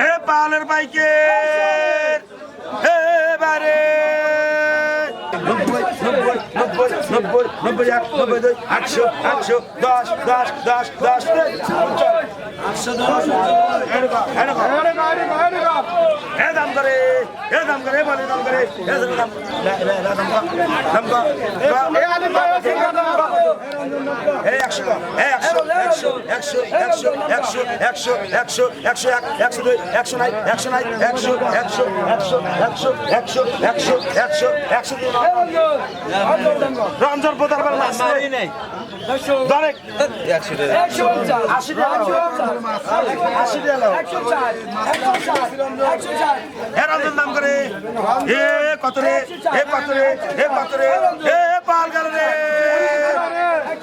এ পালের বাইকের এবারে নব্বই নব্বই নব্বই নব্বই নব্বই এক নব্বই দুই একশো একশো দশ দশ দশ দশ একশো দশ এ দাম করে এ দাম করে দাম করে দাম দাম দাম দাম এই একশো এই একশো একশো একশো একশো একশো একশো একশো একশো এক একশো দুই একশো নাই একশো নাই একশো একশো একশো একশো একশো একশো একশো একশো দুই রঞ্জন পোতার বেলা দরেক আশি টাকা আশি টাকা রঞ্জন দাম করে এ কত রে এ কত রে এ কত রে এ পাল গেল রে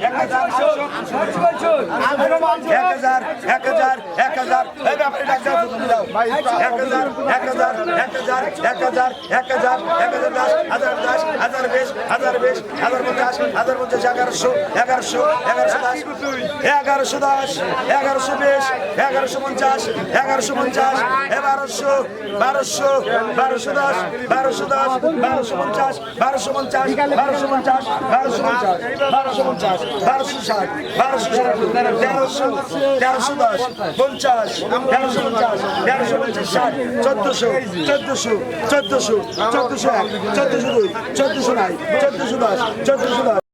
এক হাজার এক হাজার এক হাজার এক হাজার এক হাজার এক হাজার এক হাজার এক হাজার এক হাজার দশ হাজার দশ হাজার বিশ হাজার বিশ হাজার পঞ্চাশ হাজার পঞ্চাশ এগারোশো এগারোশো এগারোশো দশ এগারোশো দশ এগারোশো বিশ এগারোশো পঞ্চাশ এগারোশো পঞ্চাশ এগারোশো বারোশো বারোশো দশ বারোশো দশ বারোশো পঞ্চাশ বারোশো পঞ্চাশ বারোশো পঞ্চাশ বারোশো পঞ্চাশ বারোশো পঞ্চাশ বারোশো ষাট বারোশো ষাট তেরোশো তেরোশো দশ, পঞ্চাশ, তেরোশো পঞ্চাশ তেরোশো পঞ্চাশ ষাট, চোদ্দশো চোদ্দশো চোদ্দশো চোদ্দশো এক, চোদ্দশো দুই, চোদ্দশো নয় চোদ্দশো দশ চোদ্দশো দশ।